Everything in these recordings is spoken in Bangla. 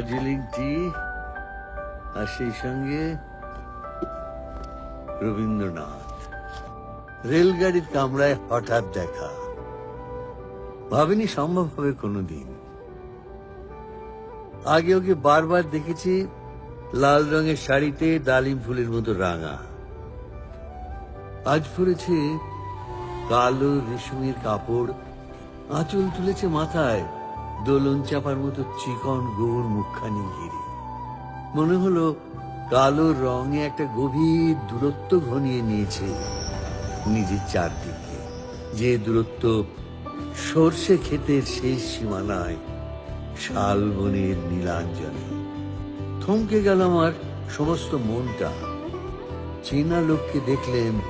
দার্জিলিং টি আর সেই সঙ্গে রবীন্দ্রনাথ। রেলগাড়ির কামরায় হঠাৎ দেখা। ভাবিনি সম্ভব হবে কোনোদিন। আগে ওকে বারবার দেখেছি লাল রঙের শাড়িতে ডালিম ফুলের মতো রাঙা। আজ পরেছে কালো রেশমের কাপড়, আঁচল তুলেছে মাথায়। দোলন চাপার মতো চিকন গৌর মুখখানি ঘিরে। মনে হলো কালো রঙে একটা গভীর দূরত্ব ঘনিয়ে নিয়েছে নিজের চারদিকে। যে দূরত্ব সর্ষে ক্ষেতের শেষ সীমানায় শাল বনের নীলাঞ্জনে। থমকে গেল আমার সমস্ত মনটা। চেনা লোককে দেখলেন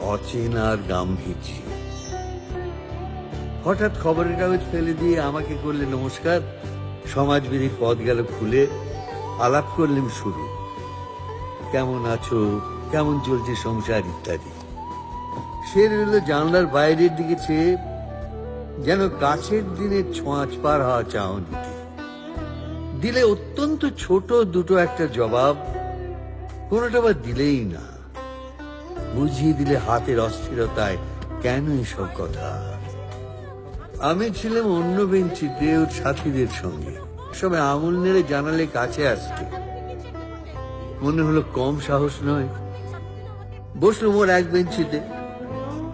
অচেনার গাম্ভীর্য। হঠাৎ খবরের কাগজ ফেলে দিয়ে আমাকে করলে নমস্কার সমাজবিধির পথ গেল খুলে, আলাপ করলেন শুরু। কেমন আছো, কেমন চলছে সংসার ইত্যাদি। সে রইল জানলার বাইরের দিকে চেয়ে, যেন কাছের দিনের ছোঁয়াচ পার হওয়া চাহনিতে। দিলে অত্যন্ত ছোট দুটো একটা জবাব, কোনোটা বা দিলেই না। বুঝিয়ে দিলে হাতের অস্থিরতায় কেন এসব কথা? আমি ছিলাম অন্য বেঞ্চিতে ওর সাথীদের সঙ্গে। সবে আঙুল নেড়ে জানালে কাছে আসতে মনে হলো কম সাহস নয়। বসল মোর এক বেঞ্চিতে।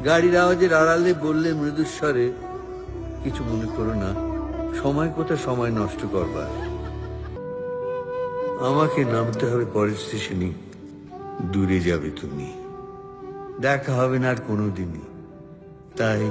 গাড়ির আওয়াজের আড়ালে বললে মৃদুস্বরে, কিছু মনে করো না, সময় কোথা সময় নষ্ট করবার। আমাকে নামতে হবে পরের স্টেশনে, দূরে যাবে তুমি। দেখা হবে না আর কোনোদিনই। তাই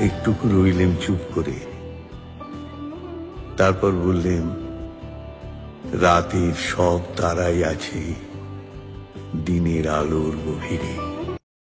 একটুকু রইলেন চুপ করে। তারপর বললেন রাতের সব তারাই আছে দিনের আলোর গভীরে।